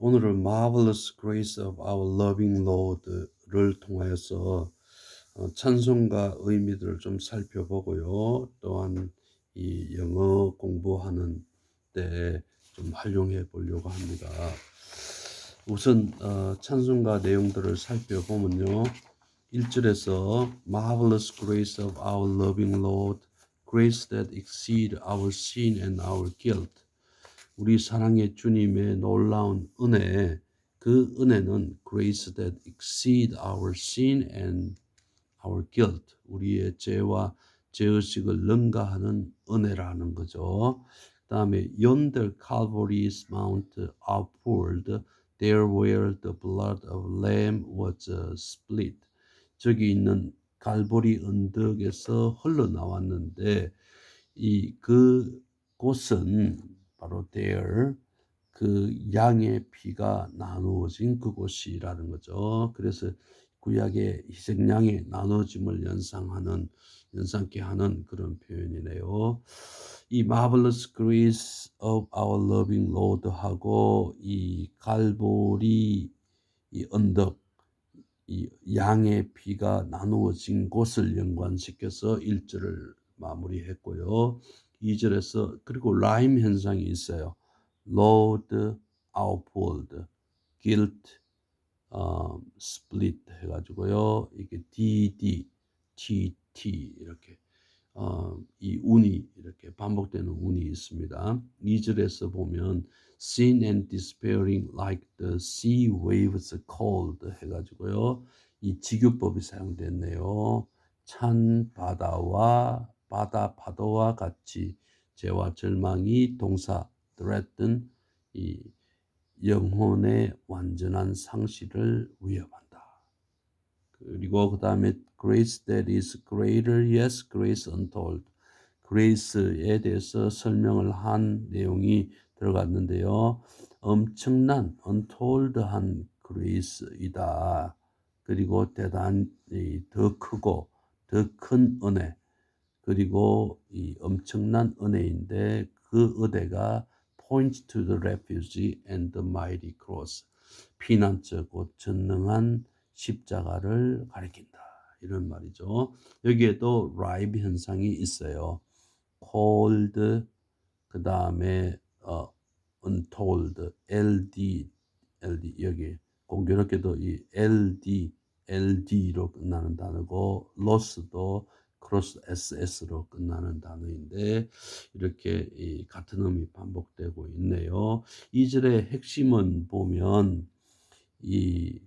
오늘은 Marvelous Grace of Our Loving Lord를 통하여서 어, 찬송가 의미들을 좀 살펴보고요. 또한 이 영어 공부하는 때 좀 활용해 보려고 합니다. 우선 어, 찬송가 내용들을 살펴보면요. 1절에서 Marvelous grace of our loving Lord, grace that exceed our sin and our guilt. 우리 사랑의 주님의 놀라운 은혜, 그 은혜는 grace that exceed our sin and our guilt. 우리의 죄와 죄의식을 능가하는 은혜라는 거죠. 그 다음에 yonder Calvary's mount upward, there where the blood of lamb was split. 저기 있는 갈보리 언덕에서 흘러나왔는데 이 그 곳은 바로 there 그 양의 피가 나누어진 그곳이라는 거죠. 그래서 구약의 희생양의 나눠짐을 연상하는 연상케 하는 그런 표현이네요. 이 marvelous grace of our loving Lord 하고 이 갈보리 이 언덕 이 양의 피가 나누어진 곳을 연관시켜서 1절을 마무리했고요. 2절에서 그리고 라임 현상이 있어요. Lord outward, guilt, 어, split 해가지고요. 이게 DD, TT 이렇게 어, 이 운이 이렇게 반복되는 운이 있습니다. 2절에서 보면 sin and despairing like the sea waves cold 해가지고요. 이 직유법이 사용됐네요. 찬 바다와 바다 파도와 같이 죄와 절망이 동사 threaten 이 영혼의 완전한 상실을 위협한다. 그리고 그 다음에 grace that is greater, yes, grace untold. grace에 대해서 설명을 한 내용이 들어갔는데요. 엄청난 untold한 grace이다. 그리고 대단히 더 크고 더 큰 은혜. 그리고 이 엄청난 은혜인데 그 은혜가 points to the refuge and the mighty cross. 피난처 곧 전능한 십자가를 가리킨다. 이런 말이죠. 여기에도 라이브 현상이 있어요. cold 그 다음에 어, untold ld ld 여기 공교롭게도 이 ld ld로 끝나는 단어고 loss도 크로스 ss로 끝나는 단어인데 이렇게 이 같은 음이 반복되고 있네요. 이 절의 핵심은 보면 이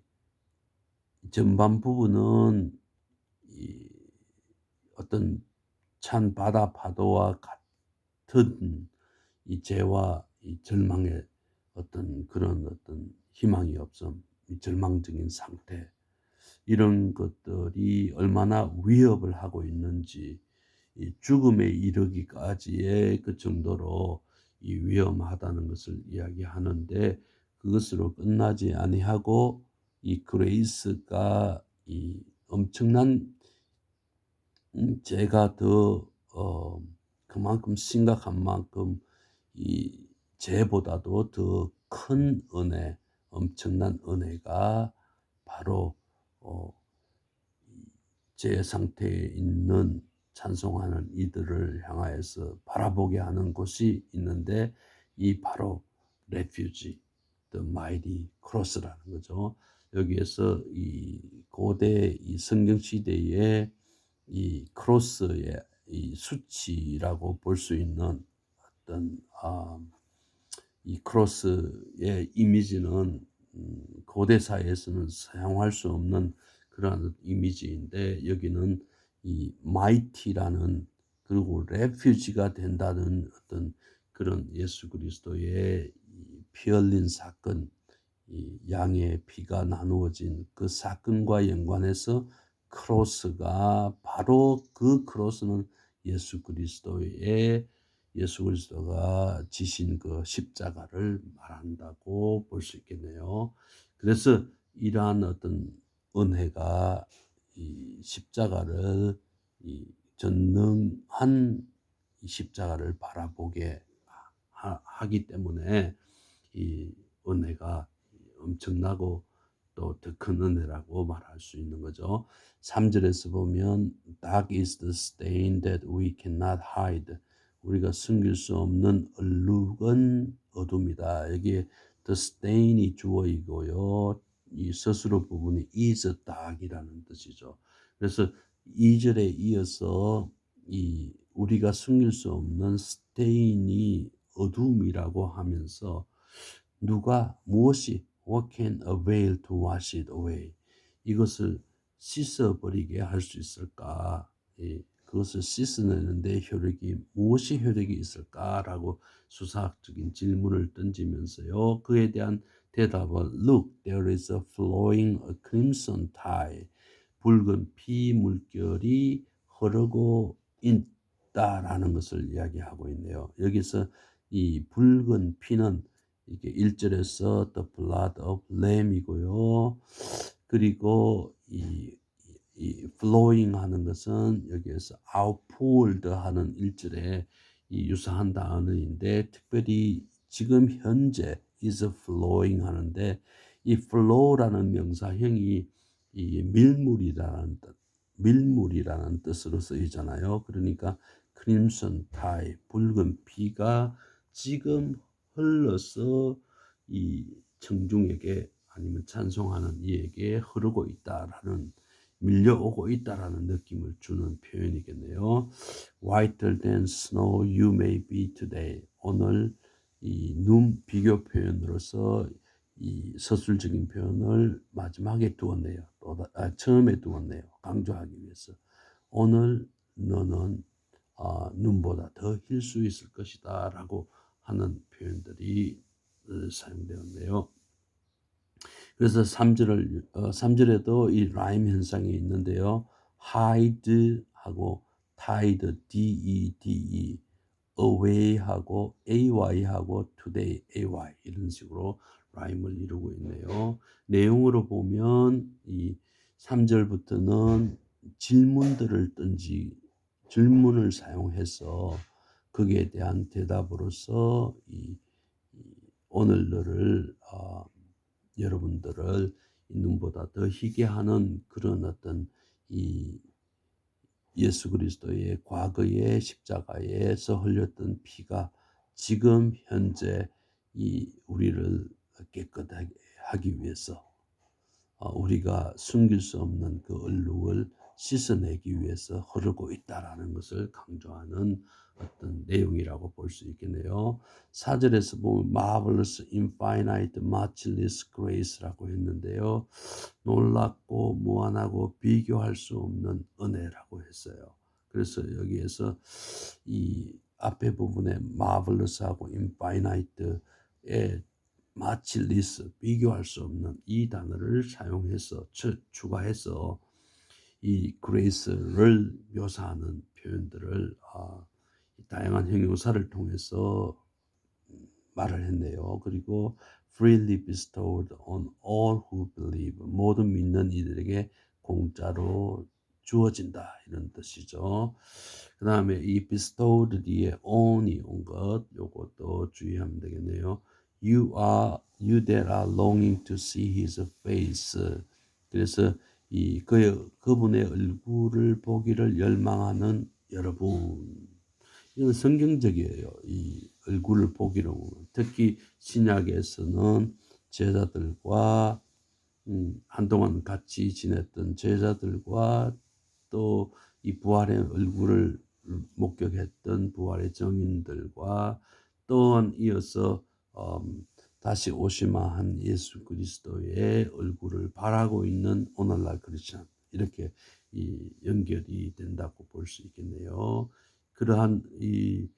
전반 부분은 이 어떤 찬 바다 파도와 같은 이 죄와 이 절망의 어떤 그런 어떤 희망이 없음, 이 절망적인 상태 이런 것들이 얼마나 위협을 하고 있는지 이 죽음에 이르기까지의 그 정도로 이 위험하다는 것을 이야기하는데 그것으로 끝나지 아니하고 이 그레이스가 이 엄청난 죄가 더 어, 그만큼 심각한 만큼 이 죄보다도 더 큰 은혜, 엄청난 은혜가 바로 어, 제 상태에 있는 찬송하는 이들을 향하여서 바라보게 하는 곳이 있는데 이 바로 레퓨지, the mighty cross라는 거죠. 여기에서 이 고대 이 성경 시대의 이 크로스의 이 수치라고 볼 수 있는 어떤 아, 이 크로스의 이미지는 음, 고대 사회에서는 사용할 수 없는 그러한 이미지인데 여기는 이 마이티라는 그리고 레퓨지가 된다는 어떤 그런 예수 그리스도의 피 흘린 사건, 이 양의 피가 나누어진 그 사건과 연관해서 크로스가 바로 그 크로스는 예수 그리스도의 예수 그리스도가 지신 그 십자가를 말한다고 볼 수 있겠네요. 그래서 이러한 어떤 은혜가 이 십자가를 이 전능한 이 십자가를 바라보게 하, 기 때문에 이 은혜가 엄청나고 또 더 큰 은혜라고 말할 수 있는 거죠. 3절에서 보면 dark is the stain that we cannot hide. 우리가 숨길 수 없는 얼룩은 어둠이다. 여기에 the stain이 주어이고요. 이 서술어 부분이 is dark이라는 뜻이죠. 그래서 2절에 이어서 이 우리가 숨길 수 없는 스테인이 어둠이라고 하면서 누가 무엇이 what can avail to wash it away 이것을 씻어버리게 할 수 있을까? 예, 그것을 씻어내는데 효력이 무엇이 효력이 있을까라고 수사학적인 질문을 던지면서요. 그에 대한 대답은 Look, there is a flowing a crimson tide. 붉은 피 물결이 흐르고 있다라는 것을 이야기하고 있네요. 여기서 이 붉은 피는 이게 1절에서 the blood of lamb이고요. 그리고 이, 이 flowing 하는 것은 여기에서 outpoured 하는 1절에 이 유사한 단어인데 특별히 지금 현재 is flowing 하는데 이 flow라는 명사형이 이 밀물이라는 뜻, 밀물이라는 뜻으로 쓰이잖아요. 그러니까 크림슨 타이 붉은 피가 지금 흘러서 이 청중에게 아니면 찬송하는 이에게 흐르고 있다라는 밀려오고 있다라는 느낌을 주는 표현이겠네요. Whiter than snow you may be today. 오늘 이 눈 비교 표현으로서 이 서술적인 표현을 마지막에 두었네요. 또 아, 처음에 두었네요. 강조하기 위해서 오늘 너는 아, 눈보다 더 힐 수 있을 것이다라고 하는 표현들이 어, 사용되었네요. 그래서 3절을 어, 3절에도 이 라임 현상이 있는데요. hide 하고 tide d e d e away 하고 ay 하고 today ay 이런 식으로 라임을 이루고 있네요. 내용으로 보면 이 3절부터는 질문들을 던지 질문을 사용해서 거기에 대한 대답으로서 이, 이 오늘 너를 어, 여러분들을 눈보다 더 희게 하는 그런 어떤 이 예수 그리스도의 과거의 십자가에서 흘렸던 피가 지금 현재 이 우리를 깨끗하게 하기 위해서 어, 우리가 숨길 수 없는 그 얼룩을 씻어내기 위해서 흐르고 있다라는 것을 강조하는 어떤 내용이라고 볼 수 있겠네요. 사절에서 보면 marvelous, infinite, matchless grace라고 했는데요. 놀랍고 무한하고 비교할 수 없는 은혜라고 했어요. 그래서 여기에서 이 앞에 부분에 marvelous하고 infinite의 matchless 비교할 수 없는 이 단어를 사용해서 추가해서 이 grace를 묘사하는 표현들을 아, 다양한 형용사를 통해서 말을 했네요. 그리고 freely bestowed on all who believe 모든 믿는 이들에게 공짜로 주어진다 이런 뜻이죠. 그 다음에 이 bestowed 뒤에 on이 온 것 요것도 주의하면 되겠네요. You are you that are longing to see his face. 그래서 이 그, 그분의 얼굴을 보기를 열망하는 여러분. 이건 성경적이에요. 이 얼굴을 보기로 특히 신약에서는 제자들과 음, 한동안 같이 지냈던 제자들과 또 이 부활의 얼굴을 목격했던 부활의 정인들과 또한 이어서 음, 다시 오시마 한 예수 그리스도의 얼굴을 바라고 있는 오늘날 크리스천 이렇게 이 연결이 된다고 볼 수 있겠네요. 그러한 이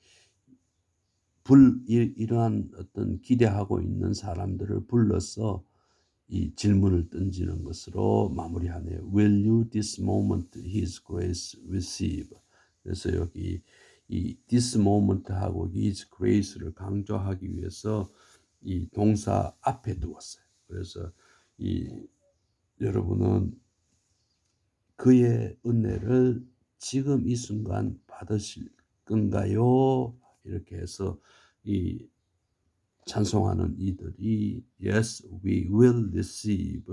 불, 이러한 어떤 기대하고 있는 사람들을 불러서 이 질문을 던지는 것으로 마무리하네요. Will you this moment His grace receive? 그래서 여기 이 this moment하고 His grace를 강조하기 위해서 이 동사 앞에 두었어요. 그래서 이 여러분은 그의 은혜를 지금 이 순간 받으실 건가요? 이렇게 해서 이 찬송하는 이들이 yes we will receive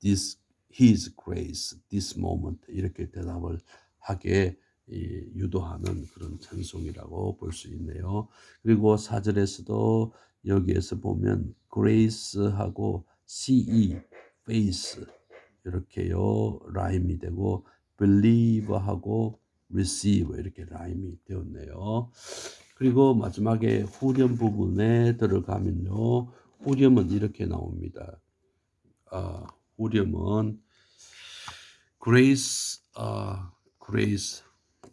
this his grace this moment 이렇게 대답을 하게 유도하는 그런 찬송이라고 볼 수 있네요. 그리고 사절에서도 여기에서 보면 grace하고 ce face 이렇게요 라임이 되고 believe하고 receive 이렇게 라임이 되었네요. 그리고 마지막에 후렴 부분에 들어가면요. 후렴은 이렇게 나옵니다. 아, 후렴은 grace, 아, grace.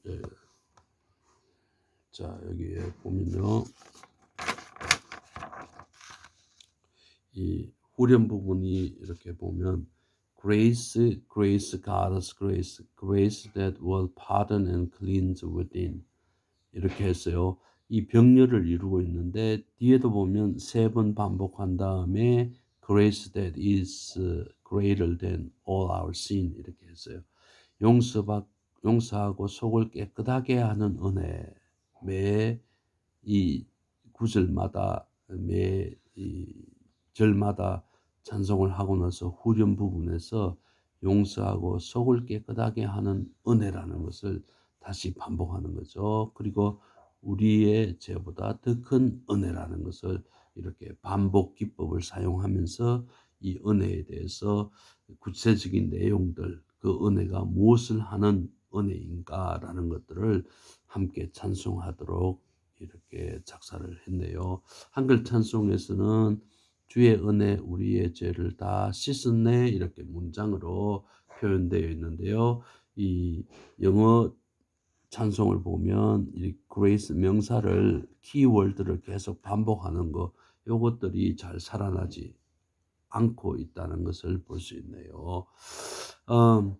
예. 자, 여기에 보면요. 이 후렴 부분이 이렇게 보면 grace, grace, God's grace, grace that will pardon and cleanse within. 이렇게 했어요. 이 병렬을 이루고 있는데 뒤에도 보면 세 번 반복한 다음에 grace that is greater than all our sin 이렇게 했어요. 용서받 용서하고 속을 깨끗하게 하는 은혜 매 이 구절마다 매이 절마다 찬송을 하고 나서 후렴 부분에서 용서하고 속을 깨끗하게 하는 은혜라는 것을 다시 반복하는 거죠. 그리고 우리의 죄보다 더 큰 은혜라는 것을 이렇게 반복 기법을 사용하면서 이 은혜에 대해서 구체적인 내용들, 그 은혜가 무엇을 하는 은혜인가라는 것들을 함께 찬송하도록 이렇게 작사를 했네요. 한글 찬송에서는 주의 은혜 우리의 죄를 다 씻었네 이렇게 문장으로 표현되어 있는데요. 이 영어 찬송을 보면 이 grace 명사를 키워드를 계속 반복하는 거 요것들이 잘 살아나지 않고 있다는 것을 볼 수 있네요. 음,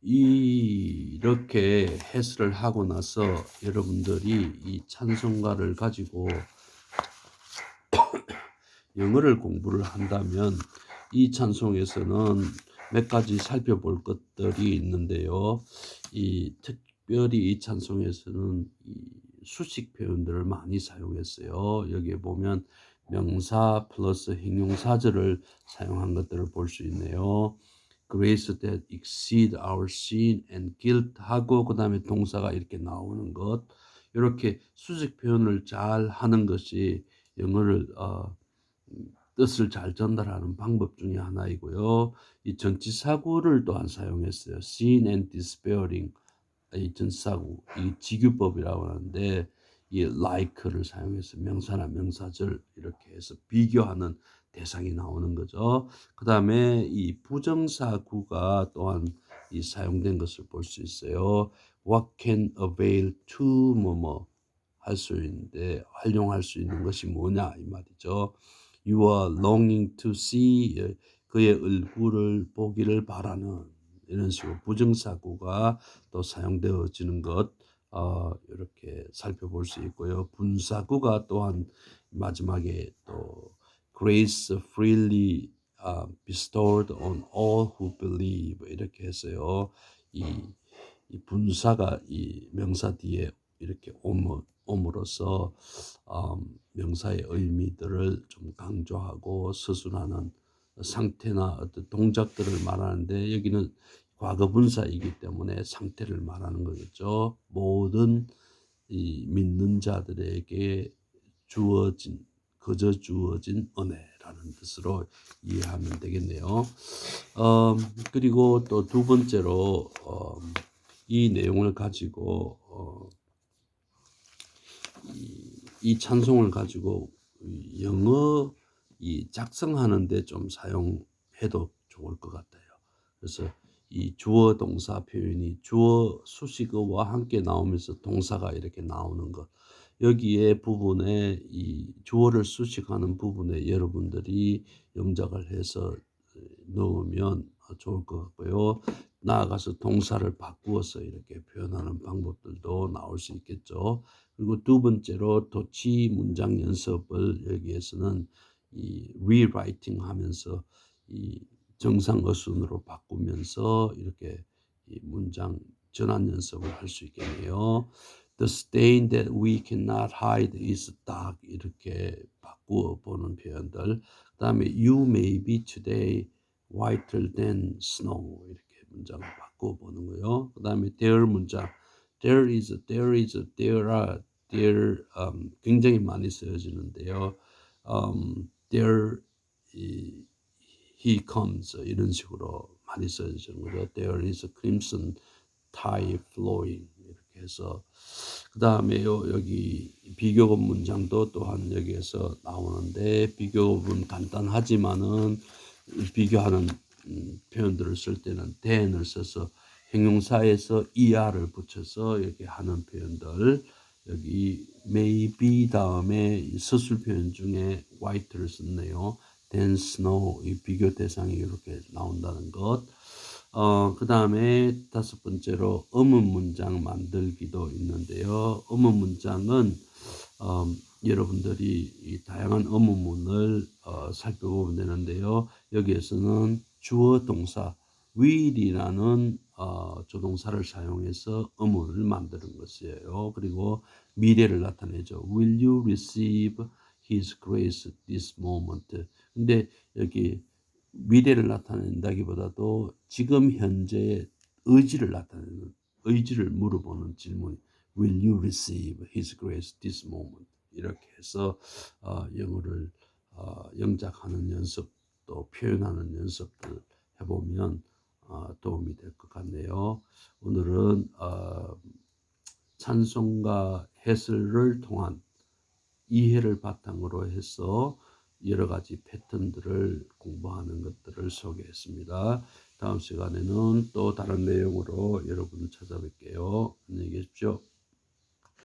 이렇게 해설을 하고 나서 여러분들이 이 찬송가를 가지고 영어를 공부를 한다면 이 찬송에서는 몇 가지 살펴볼 것들이 있는데요. 이 특별히 이 찬송에서는 이 수식 표현들을 많이 사용했어요. 여기에 보면 명사 플러스 형용사절을 사용한 것들을 볼 수 있네요. grace that exceed our sin and guilt 하고 그 다음에 동사가 이렇게 나오는 것 이렇게 수직 표현을 잘 하는 것이 영어를 어, 뜻을 잘 전달하는 방법 중에 하나이고요. 이 전치사구를 또한 사용했어요. sin and despairing 이 전사구 이 지규법이라고 하는데 이 like를 사용해서 명사나 명사절 이렇게 해서 비교하는 대상이 나오는 거죠. 그 다음에 이 부정사구가 또한 이 사용된 것을 볼 수 있어요. What can avail to 뭐뭐 할 수 있는데 활용할 수 있는 것이 뭐냐 이 말이죠. You are longing to see 예, 그의 얼굴을 보기를 바라는 이런 식으로 부정사구가 또 사용되어지는 것 어, 이렇게 살펴볼 수 있고요. 분사구가 또한 마지막에 또 grace freely uh, bestowed on all who believe 이렇게 했어요. 이, 이 분사가 이 명사 뒤에 이렇게 옴, 옴으로써 음, 명사의 의미들을 좀 강조하고 서술하는 상태나 어떤 동작들을 말하는데 여기는 과거 분사이기 때문에 상태를 말하는 거겠죠. 모든 이 믿는 자들에게 주어진 거저 주어진 은혜라는 뜻으로 이해하면 되겠네요. 어, 그리고 또 두 번째로 어, 이 내용을 가지고 어, 이, 이 찬송을 가지고 영어 이 작성하는데 좀 사용해도 좋을 것 같아요. 그래서 이 주어 동사 표현이 주어 수식어와 함께 나오면서 동사가 이렇게 나오는 것. 여기에 부분에 이 주어를 수식하는 부분에 여러분들이 영작을 해서 넣으면 좋을 것 같고요. 나아가서 동사를 바꾸어서 이렇게 표현하는 방법들도 나올 수 있겠죠. 그리고 두 번째로 도치 문장 연습을 여기에서는 이 rewriting 하면서 이 정상 어순으로 바꾸면서 이렇게 이 문장 전환 연습을 할 수 있겠네요. The stain that we cannot hide is dark 이렇게 바꾸어 보는 표현들. 그다음에 you may be today whiter than snow 이렇게 문장을 바꾸어 보는 거요. 그 다음에 there 문장 there is there is there are there um, 굉장히 많이 쓰여지는데요. Um, there 이, he comes 이런 식으로 많이 쓰여지는 거죠. There is a crimson tide flowing 이렇게 해서 그 다음에 여기 비교급 문장도 또한 여기에서 나오는데 비교급은 간단하지만은 비교하는 음, 표현들을 쓸 때는 than을 써서 형용사에서 er를 붙여서 이렇게 하는 표현들 여기 maybe 다음에 서술 표현 중에 white를 썼네요. then snow 이 비교 대상이 이렇게 나온다는 것. 어, 그 다음에 다섯 번째로 의문 문장 만들기도 있는데요. 의문 문장은 어, 여러분들이 이 다양한 의문문을 어, 살펴보면 되는데요. 여기에서는 주어 동사 will이라는 어, 조동사를 사용해서 의문을 만드는 것이에요. 그리고 미래를 나타내죠. Will you receive His grace this moment? 근데 여기 미래를 나타낸다기보다도 지금 현재의 의지를 나타내는 의지를 물어보는 질문. Will you receive His grace this moment? 이렇게 해서 어, 영어를 어, 영작하는 연습 또 표현하는 연습을 해보면 어, 도움이 될 것 같네요. 오늘은 어, 찬송가 해설을 통한 이해를 바탕으로 해서 여러 가지 패턴들을 공부하는 것들을 소개했습니다. 다음 시간에는 또 다른 내용으로 여러분을 찾아뵐게요. 안녕히 계십시오.